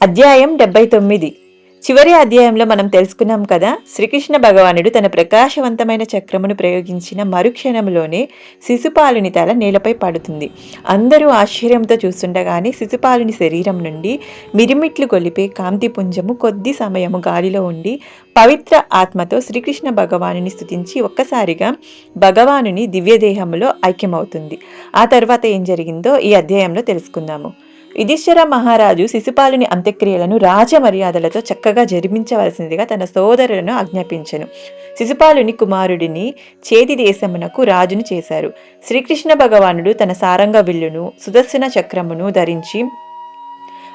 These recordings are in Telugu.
అధ్యాయం డెబ్బై తొమ్మిది. చివరి అధ్యాయంలో మనం తెలుసుకున్నాం కదా శ్రీకృష్ణ భగవానుడు తన ప్రకాశవంతమైన చక్రమును ప్రయోగించిన మరుక్షణంలోనే శిశుపాలుని తల నేలపై పడుతుంది. అందరూ ఆశ్చర్యంతో చూస్తుండగానే శిశుపాలుని శరీరం నుండి మిరిమిట్లు గొలిపే కాంతిపుంజము కొద్ది సమయము గాలిలో ఉండి పవిత్ర ఆత్మతో శ్రీకృష్ణ భగవానుని స్తుతించి ఒక్కసారిగా భగవానుని దివ్యదేహంలో ఐక్యమవుతుంది. ఆ తర్వాత ఏం జరిగిందో ఈ అధ్యాయంలో తెలుసుకుందాము. యుధిష్ఠిర మహారాజు శిశుపాలుని అంత్యక్రియలను రాజమర్యాదలతో చక్కగా జరిపించవలసిందిగా తన సోదరులను ఆజ్ఞాపించెను. శిశుపాలుని కుమారుడిని చేతి దేశమునకు రాజును చేశారు. శ్రీకృష్ణ భగవానుడు తన సారంగ విల్లును సుదర్శన చక్రమును ధరించి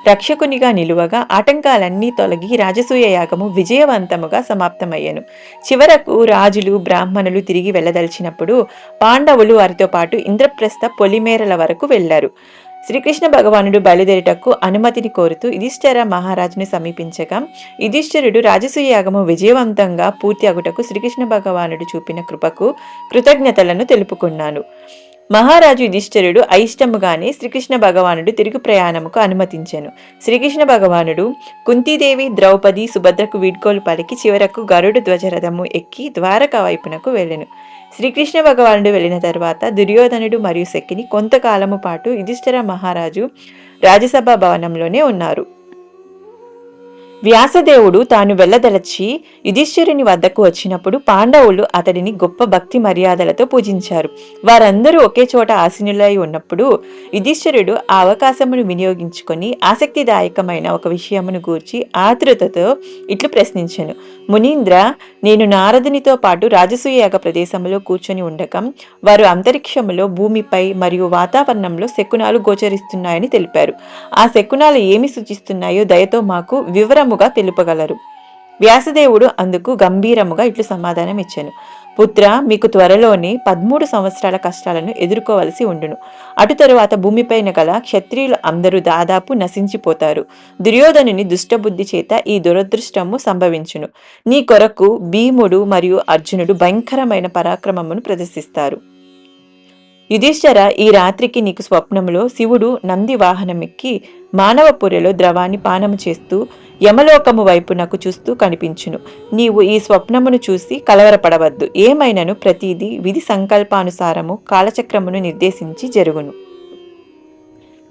రక్షకునిగా నిలువగా ఆటంకాలన్నీ తొలగి రాజసూయ యాగము విజయవంతముగా సమాప్తమయ్యను. చివరకు రాజులు బ్రాహ్మణులు తిరిగి వెళ్ళదలిచినప్పుడు పాండవులు వారితో పాటు ఇంద్రప్రస్థ పొలిమేరల వరకు వెళ్ళారు శ్రీకృష్ణ భగవానుడు బయలుదేరుటకు అనుమతిని కోరుతూ యుధిష్ఠిర మహారాజుని సమీపించగా యుధిష్ఠిరుడు రాజసూయ యాగము విజయవంతంగా పూర్తి అగుటకు శ్రీకృష్ణ భగవానుడు చూపిన కృపకు కృతజ్ఞతలను తెలుపుకున్నాను మహారాజు యుధిష్ఠిరుడు అయిష్టముగానే శ్రీకృష్ణ భగవానుడు తిరుగు ప్రయాణముకు అనుమతించాను. శ్రీకృష్ణ భగవానుడు కుంతీదేవి ద్రౌపది సుభద్రకు వీడ్కోలు పలికి చివరకు గరుడు ధ్వజరథము ఎక్కి ద్వారక వైపునకు వెళ్ళెను. శ్రీకృష్ణ భగవానుడు వెళ్ళిన తర్వాత దుర్యోధనుడు మరియు శక్తిని కొంతకాలము పాటు యుధిష్ఠిర మహారాజు రాజ్యసభ భవనంలోనే ఉన్నారు. వ్యాసదేవుడు తాను వెళ్ళదలచి యుధిష్ఠిరుని వద్దకు వచ్చినప్పుడు పాండవులు అతడిని గొప్ప భక్తి మర్యాదలతో పూజించారు. వారందరూ ఒకే చోట ఆసీనులై ఉన్నప్పుడు యుధిష్ఠిరుడు ఆ అవకాశమును వినియోగించుకొని ఆసక్తిదాయకమైన ఒక విషయమును గూర్చి ఆతృతతో ఇట్లు ప్రశ్నించాను. మునీంద్ర నేను నారదునితో పాటు రాజసూయాగ ప్రదేశంలో కూర్చొని ఉండకం వారు అంతరిక్షంలో భూమిపై మరియు వాతావరణంలో శకునాలు గోచరిస్తున్నాయని తెలిపారు. ఆ శకునాలు ఏమి సూచిస్తున్నాయో దయతో మాకు వివరముగా తెలుపగలరు. వ్యాసదేవుడు అందుకు గంభీరముగా ఇట్లు సమాధానం ఇచ్చాను. పుత్ర మీకు త్వరలోనే పదమూడు సంవత్సరాల కష్టాలను ఎదుర్కోవలసి ఉండును. అటు తరువాత భూమిపైన గల క్షత్రియులు అందరూ దాదాపు నశించిపోతారు. దుర్యోధనుని దుష్టబుద్ధి చేత ఈ దురదృష్టము సంభవించును. నీ కొరకు భీముడు మరియు అర్జునుడు భయంకరమైన పరాక్రమమును ప్రదర్శిస్తారు. యుధిష్ఠర ఈ రాత్రికి నీకు స్వప్నంలో శివుడు నంది వాహనమెక్కి మానవపురిలో ద్రవాన్ని పానము చేస్తూ యమలోకము వైపునకు చూస్తూ కనిపించును. నీవు ఈ స్వప్నమును చూసి కలవరపడవద్దు. ఏమైనను ప్రతిదీ విధి సంకల్పానుసారము కాలచక్రమును నిర్దేశించి జరుగును.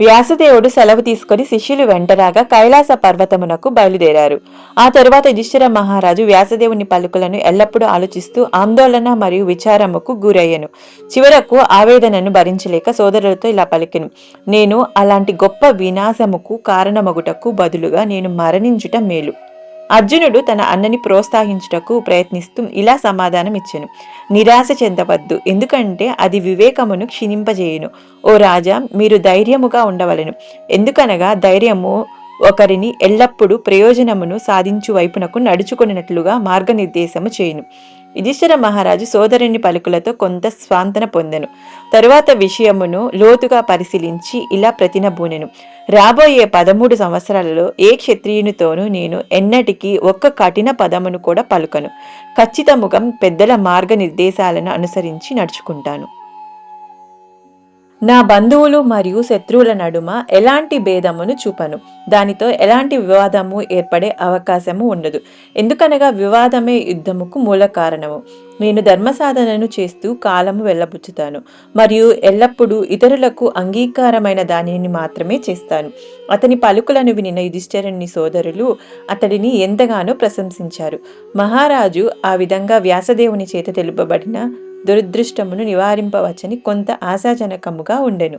వ్యాసదేవుడు సెలవు తీసుకొని శిష్యులు వెంటరాగా కైలాస పర్వతమునకు బయలుదేరారు. ఆ తరువాత యుధిష్ఠిర మహారాజు వ్యాసదేవుని పలుకులను ఎల్లప్పుడూ ఆలోచిస్తూ ఆందోళన మరియు విచారముకు గురయ్యను. చివరకు ఆవేదనను భరించలేక సోదరులతో ఇలా పలికెను. నేను అలాంటి గొప్ప వినాశముకు కారణమగుటకు బదులుగా నేను మరణించుట మేలు. అర్జునుడు తన అన్నని ప్రోత్సహించుటకు ప్రయత్నిస్తూ ఇలా సమాధానం ఇచ్చెను నిరాశ చెందవద్దు. ఎందుకంటే అది వివేకమును క్షీణింపజేయును. ఓ రాజా మీరు ధైర్యముగా ఉండవలెను. ఎందుకనగా ధైర్యము ఒకరిని ఎల్లప్పుడూ ప్రయోజనమును సాధించు వైపునకు నడుచుకున్నట్లుగా మార్గనిర్దేశము చేయును. యుధిష్ఠిర మహారాజు సోదరుని పలుకులతో కొంత స్వాంతన పొందెను. తరువాత విషయమును లోతుగా పరిశీలించి ఇలా ప్రతినబూనెను. రాబోయే పదమూడు సంవత్సరాలలో ఏ క్షత్రియునితోనూ నేను ఎన్నటికీ ఒక్క కఠిన పదమును కూడా పలుకను. ఖచ్చితముగా పెద్దల మార్గనిర్దేశాలను అనుసరించి నడుచుకుంటాను. నా బంధువులు మరియు శత్రువుల నడుమ ఎలాంటి భేదమును చూపను? దానితో ఎలాంటి వివాదము ఏర్పడే అవకాశము ఉండదు. ఎందుకనగా వివాదమే యుద్ధముకు మూల కారణము. నేను ధర్మ సాధనను చేస్తూ కాలము వెళ్ళబుచ్చుతాను మరియు ఎల్లప్పుడూ ఇతరులకు అంగీకారమైన దానిని మాత్రమే చేస్తాను. అతని పలుకులను వినిన యుధిష్ఠరుని సోదరులు అతడిని ఎంతగానో ప్రశంసించారు. మహారాజు ఆ విధంగా వ్యాసదేవుని చేత తెలుపబడిన దురదృష్టమును నివారింపవచ్చని కొంత ఆశాజనకముగా ఉండెను.